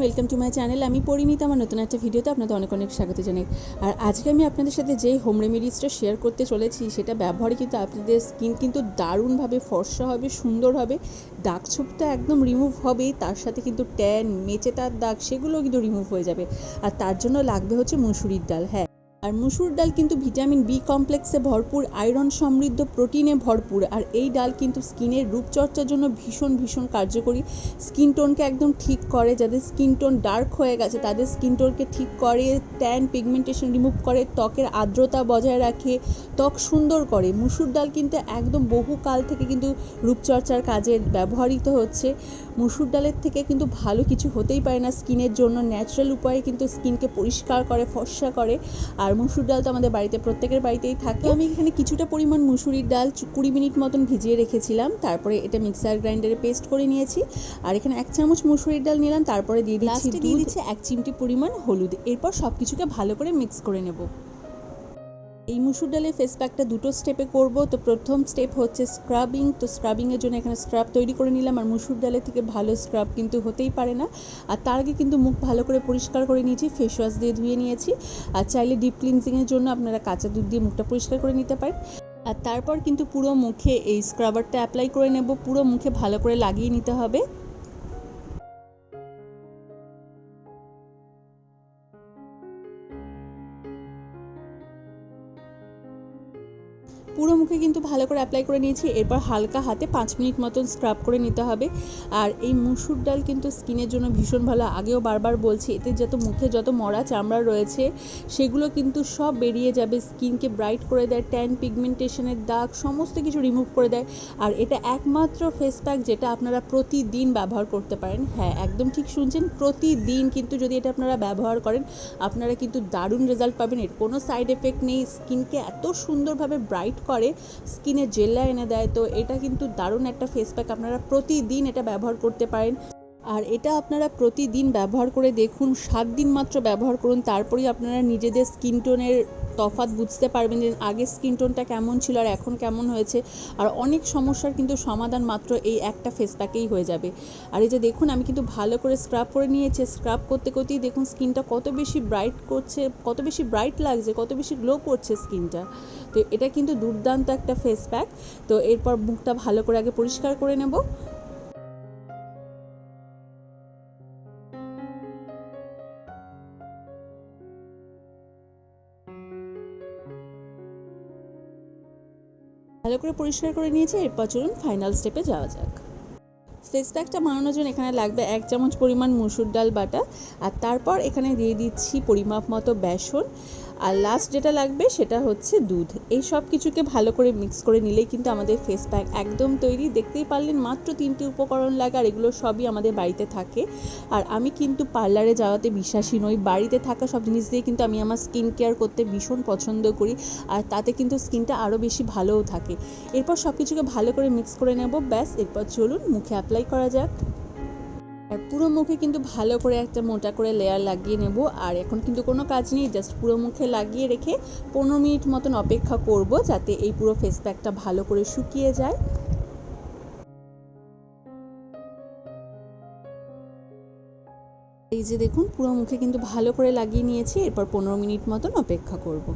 Welcome to my channel আমি পরিণীতা আমার নতুন একটা ভিডিওতে আপনাদের অনেক অনেক স্বাগত জানাই। আর আজকে আমি আপনাদের সাথে যেই হোম রেমেডিসটা শেয়ার করতে চলেছি, সেটা ব্যবহারে কিন্তু আপনাদের স্কিন কিন্তু দারুণভাবে ফর্সা হবে, সুন্দর হবে। দাগ ছোপটা একদম রিমুভ হবেই, তার সাথে কিন্তু ট্যান মেচেতার দাগ, সেগুলোও কিন্তু রিমুভ হয়ে যাবে। আর তার জন্য লাগবে হচ্ছে মুসুরির ডাল হ্যাঁ। আর মুসুর ডাল কিন্তু ভিটামিন বি কমপ্লেক্সে ভরপুর, আয়রন সমৃদ্ধ, প্রোটিনে ভরপুর, আর এই ডাল কিন্তু স্কিনের রূপচর্চার জন্য ভীষণ ভীষণ কার্যকরী। স্কিন টোনকে একদম ঠিক করে, যাদের স্কিন টোন ডার্ক হয়ে গেছে, তাদের স্কিন টোনকে ঠিক করে, ট্যান পিগমেন্টেশন রিমুভ করে, ত্বকের আর্দ্রতা বজায় রাখে, ত্বক সুন্দর করে। মুসুর ডাল কিন্তু একদম বহু কাল থেকে কিন্তু রূপচর্চার কাজে ব্যবহৃত হচ্ছে। মুসুর ডালের থেকে কিন্তু ভালো কিছু হতেই পারে না স্কিনের জন্য। ন্যাচারাল উপায়ে কিন্তু স্কিনকে পরিষ্কার করে, ফর্সা করে, আর মুসুর ডাল তো আমাদের বাড়িতে প্রত্যেকের বাড়িতেই থাকে। আমি এখানে কিছুটা পরিমাণ মুসুরির ডাল কুড়ি মিনিট মতন ভিজিয়ে রেখেছিলাম। তারপরে এটা মিক্সার গ্রাইন্ডারে পেস্ট করে নিয়েছি। আর এখানে এক চামচ মুসুরির ডাল নিলাম তারপরে দিয়ে দিচ্ছি দিয়ে দিচ্ছি এক চিমটি পরিমাণ হলুদ। এরপর সব কিছুকে ভালো করে মিক্স করে নেব। এই মুসুর ডালের ফেস প্যাকটা দুটো স্টেপে করব। তো প্রথম স্টেপ হচ্ছে স্ক্রাবিং তো স্ক্রাবিংয়ের জন্য এখানে স্ক্রাব তৈরি করে নিলাম। আর মুসুর ডালের থেকে ভালো স্ক্রাব কিন্তু হতেই পারে না। আর তার আগে কিন্তু মুখ ভালো করে পরিষ্কার করে নিয়েছি ফেস ওয়াশ দিয়ে ধুয়ে নিয়েছি। আর চাইলে ডিপ ক্লিনজিংয়ের জন্য আপনারা কাঁচা দুধ দিয়ে মুখটা পরিষ্কার করে নিতে পারেন। আর তারপর কিন্তু পুরো মুখে এই স্ক্রাবারটা অ্যাপ্লাই করে নেব। পুরো মুখে ভালো করে লাগিয়ে নিতে হবে। পুরো মুখে কিন্তু ভালো করে অ্যাপ্লাই করে নিয়েছি। এরপর হালকা হাতে পাঁচ মিনিট মতন স্ক্রাব করে নিতে হবে। আর এই মুসুর ডাল কিন্তু স্কিনের জন্য ভীষণ ভালো। আগেও বারবার বলছি, এতে যত মুখে যত মরা চামড়া রয়েছে, সেগুলো কিন্তু সব বেরিয়ে যাবে। স্কিনকে ব্রাইট করে দেয় ট্যান পিগমেন্টেশনের দাগ, সমস্ত কিছু রিমুভ করে দেয়। আর এটা একমাত্র ফেস প্যাক যেটা আপনারা প্রতিদিন ব্যবহার করতে পারেন। হ্যাঁ একদম ঠিক শুনছেন, প্রতিদিন কিন্তু যদি এটা আপনারা ব্যবহার করেন, আপনারা কিন্তু দারুণ রেজাল্ট পাবেন। এর কোনো সাইড এফেক্ট নেই। স্কিনকে এত সুন্দরভাবে ব্রাইট করে, স্কিনে জেল্লা এনে দেয়। তো এটা কিন্তু দারুণ একটা ফেস প্যাক আপনারা প্রতিদিন এটা ব্যবহার করতে পারেন। আর এটা আপনারা প্রতিদিন ব্যবহার করে দেখুন, সাত দিন মাত্র ব্যবহার করুন। তারপরেই আপনারা নিজেদের স্কিন টোনের তফাৎ বুঝতে পারবেন যে আগে স্কিন টোনটা কেমন ছিল আর এখন কেমন হয়েছে। আর অনেক সমস্যার কিন্তু সমাধান মাত্র এই একটা ফেস প্যাকেই হয়ে যাবে। আর এই যে দেখুন, আমি কিন্তু ভালো করে স্ক্রাব করে নিয়েছি। স্ক্রাব করতে করতেই দেখুন স্কিনটা কত বেশি ব্রাইট করছে, কত বেশি ব্রাইট লাগছে, কত বেশি গ্লো করছে স্কিনটা তো এটা কিন্তু দুর্দান্ত একটা ফেস প্যাক তো এরপর মুখটা ভালো করে আগে পরিষ্কার করে নেব। ভালো করে পরিষ্কার করে নিয়েছি, এরপর চলুন ফাইনাল স্টেপে যাওয়া যাক। ফেস প্যাকটা বানানোর জন্য এখানে লাগবে এক চামচ পরিমাণ মুসুর ডাল বাটা, আর তারপর এখানে দিয়ে দিচ্ছি পরিমাপ মতো বেসন আর লাস্ট যেটা লাগবে সেটা হচ্ছে দুধ। এই সব কিছুকে ভালো করে মিক্স করে নিলেই কিন্তু আমাদের ফেস প্যাক একদম তৈরি। দেখতেই পারলেন মাত্র তিনটি উপকরণ লাগে আর এগুলো সবই আমাদের বাড়িতে থাকে। আর আমি কিন্তু পার্লারে যাওয়াতে বিশ্বাসী নই। বাড়িতে থাকা সব জিনিস দিয়ে কিন্তু আমি আমার স্কিন কেয়ার করতে ভীষণ পছন্দ করি। আর তাতে কিন্তু স্কিনটা আরও বেশি ভালোও থাকে। এরপর সব কিছুকে ভালো করে মিক্স করে নেব। ব্যাস, এরপর চলুন মুখে অ্যাপ্লাই করা যাক। আর পুরো মুখে কিন্তু ভালো করে একটা মোটা করে লেয়ার লাগিয়ে নেব। আর এখন কিন্তু কোনো কাজ নেই জাস্ট পুরো মুখে লাগিয়ে রেখে পনেরো মিনিট মতন অপেক্ষা করব যাতে এই পুরো ফেস প্যাকটা ভালো করে শুকিয়ে যায়। এই যে দেখুন, পুরো মুখে কিন্তু ভালো করে লাগিয়ে নিয়েছি, এরপর পনেরো মিনিট মতন অপেক্ষা করব।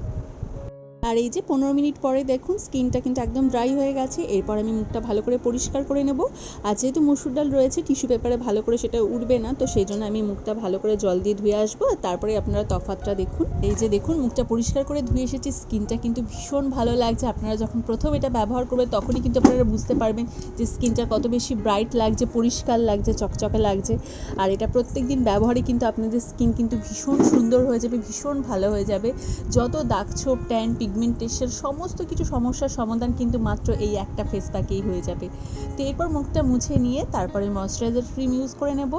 আর এই যে পনেরো মিনিট পরে দেখুন, স্কিনটা কিন্তু একদম ড্রাই হয়ে গেছে। এরপর আমি মুখটা ভালো করে পরিষ্কার করে নেব। আর যেহেতু মুসুর ডাল রয়েছে টিস্যু পেপারে ভালো করে সেটা উঠবে না, তো সেই জন্য আমি মুখটা ভালো করে জল দিয়ে ধুয়ে আসব। আর তারপরে আপনারা তফাতটা দেখুন। এই যে দেখুন, মুখটা পরিষ্কার করে ধুয়ে এসেছি, স্কিনটা কিন্তু ভীষণ ভালো লাগছে। আপনারা যখন প্রথম এটা ব্যবহার করবেন তখনই কিন্তু আপনারা বুঝতে পারবেন যে স্কিনটা কত বেশি ব্রাইট লাগছে, পরিষ্কার লাগছে, চকচকে লাগছে। আর এটা প্রত্যেক দিন ব্যবহারে কিন্তু আপনাদের স্কিন কিন্তু ভীষণ সুন্দর হয়ে যাবে, ভীষণ ভালো হয়ে যাবে। যত দাগ ছোপ পিগমেন্টেশন সমস্ত কিছু সমস্যার সমাধান কিন্তু মাত্র এই একটা ফেস প্যাকেই হয়ে যাবে। তো এরপর মুখটা মুছে নিয়ে তারপরে ময়শ্চারাইজার ক্রিম ইউজ করে নেব।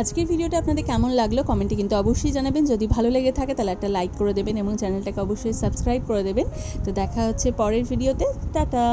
আজকের ভিডিওটা আপনাদের কেমন লাগল কমেন্টে কিন্তু অবশ্যই জানাবেন। যদি ভালো লেগে থাকে তাহলে একটা লাইক করে দেবেন এবং চ্যানেলটাকে অবশ্যই সাবস্ক্রাইব করে দেবেন। তো দেখা হচ্ছে পরের ভিডিওতে টাটা!